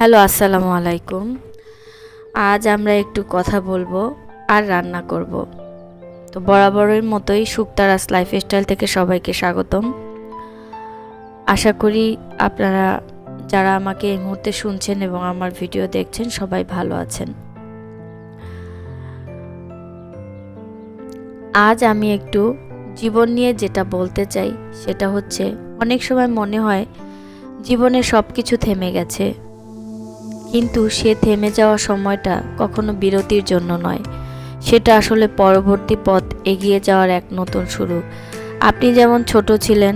Hello, আসসালামু আলাইকুম। আজ আমরা একটু কথা বলব আর রান্না করব। তো বরাবরের মতোই শুক্তারাস লাইফস্টাইল থেকে সবাইকে স্বাগতম। আশা করি আপনারা যারা আমাকে এই মুহূর্তে শুনছেন এবং আমার ভিডিও দেখছেন, সবাই ভালো আছেন। আজ আমি একটু জীবন নিয়ে যেটা বলতে চাই, সেটা হচ্ছে অনেক সময় মনে হয় জীবনে সব কিছু থেমে গেছে। কিন্তু সে থেমে যাওয়া সময়টা কখনো বিরতির জন্য নয়। সেটা আসলে পরবর্তী পথ এগিয়ে যাওয়ার এক নতুন শুরু। আপনি যেমন ছোট ছিলেন,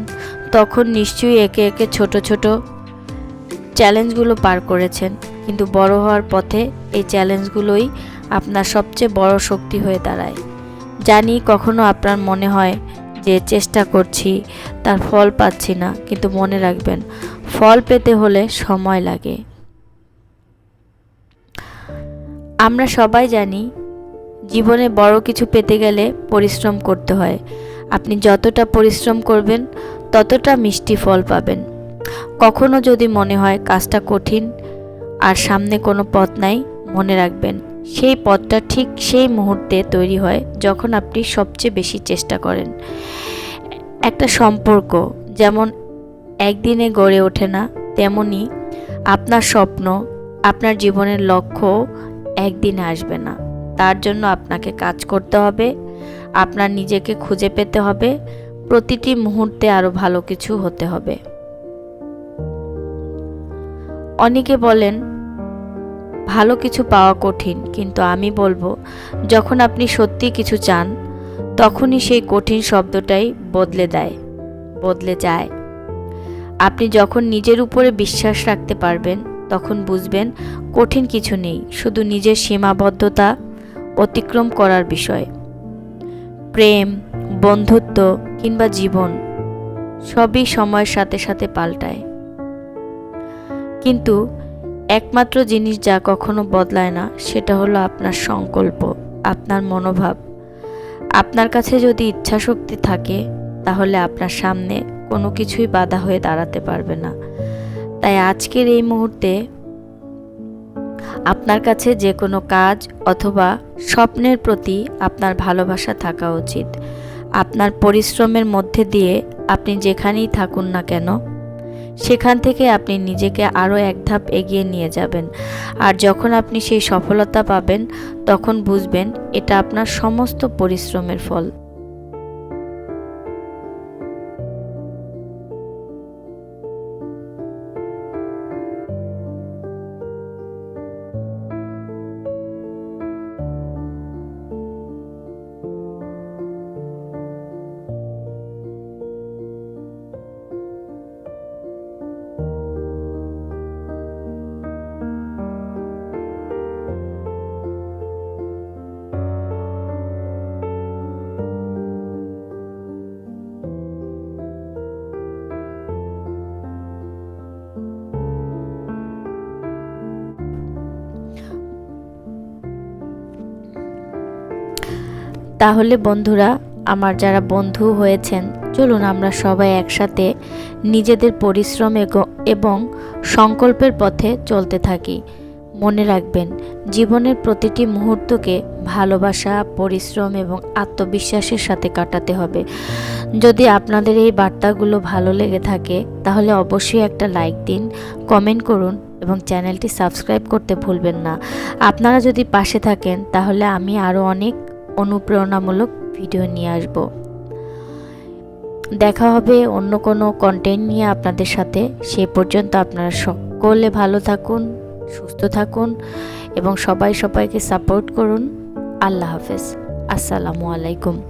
তখন নিশ্চয়ই একে একে ছোট ছোট চ্যালেঞ্জগুলো পার করেছেন, কিন্তু বড় হওয়ার পথে এই চ্যালেঞ্জগুলোই আপনার সবচেয়ে বড় শক্তি হয়ে দাঁড়ায়। জানি কখনো আপনার মনে হয় যে চেষ্টা করছি, তার ফল পাচ্ছি না, কিন্তু মনে রাখবেন, ফল পেতে হলে সময় লাগে। আমরা সবাই জানি, জীবনে বড় কিছু পেতে গেলে পরিশ্রম করতে হয়। আপনি যতটা পরিশ্রম করবেন, ততটা মিষ্টি ফল পাবেন। কখনো যদি মনে হয় কাজটা কঠিন আর সামনে কোনো পথ নাই, মনে রাখবেন, সেই পথটা ঠিক সেই মুহূর্তে তৈরি হয় যখন আপনি সবচেয়ে বেশি চেষ্টা করেন। একটা সম্পর্ক যেমন একদিনে গড়ে ওঠে না, তেমনি আপনার স্বপ্ন, আপনার জীবনের লক্ষ্য একদিনে আসবে না। তার জন্য আপনাকে কাজ করতে হবে, আপনার নিজেকে খুঁজে পেতে হবে, প্রতিটি মুহূর্তে আরও ভালো কিছু হতে হবে। অনেকে বলেন, ভালো কিছু পাওয়া কঠিন, কিন্তু আমি বলব, যখন আপনি সত্যি কিছু চান, তখনই সেই কঠিন শব্দটাই বদলে দেয়, বদলে যায়। আপনি যখন নিজের উপরে বিশ্বাস রাখতে পারবেন তখন বুঝবেন কঠিন কিছু নেই, শুধু নিজের সীমাবদ্ধতা অতিক্রম করার বিষয়। প্রেম, বন্ধুত্ব কিংবা জীবন সবই সময়ের সাথে সাথে পাল্টায়। কিন্তু একমাত্র জিনিস যা কখনো বদলায় না, সেটা হলো আপনার সংকল্প, আপনার মনোভাব। আপনার কাছে যদি ইচ্ছাশক্তি থাকে, তাহলে আপনার সামনে কোনো কিছুই বাধা হয়ে দাঁড়াতে পারবে না। তাই আজকের এই মুহূর্তে আপনার কাছে যে কোনো কাজ অথবা স্বপ্নের প্রতি আপনার ভালোবাসা থাকা উচিত। আপনার পরিশ্রমের মধ্যে দিয়ে আপনি যেখানেই থাকুন না কেন, সেখান থেকে আপনি নিজেকে আরও এক ধাপ এগিয়ে নিয়ে যাবেন। আর যখন আপনি সেই সফলতা পাবেন, তখন বুঝবেন এটা আপনার সমস্ত পরিশ্রমের ফল। তাহলে বন্ধুরা, আমার যারা বন্ধু হয়েছেন, চলুন আমরা সবাই একসাথে নিজেদের পরিশ্রম এবং সংকল্পের পথে চলতে থাকি। মনে রাখবেন, জীবনের প্রতিটি মুহূর্তকে ভালোবাসা, পরিশ্রম এবং আত্মবিশ্বাসের সাথে কাটাতে হবে। যদি আপনাদের এই বার্তাগুলো ভালো লেগে থাকে, তাহলে অবশ্যই একটা লাইক দিন, কমেন্ট করুন এবং চ্যানেলটি সাবস্ক্রাইব করতে ভুলবেন না। আপনারা যদি পাশে থাকেন, তাহলে আমি আরও অনেক অনুপ্রেরণামূলক ভিডিও নিয়ে আসব। দেখা হবে অন্য কোনো কন্টেন্ট নিয়ে আপনাদের সাথে। সে পর্যন্ত আপনারা সকলে ভালো থাকুন, সুস্থ থাকুন এবং সবাই সবাইকে সাপোর্ট করুন। আল্লাহ হাফেজ। আসসালামু আলাইকুম।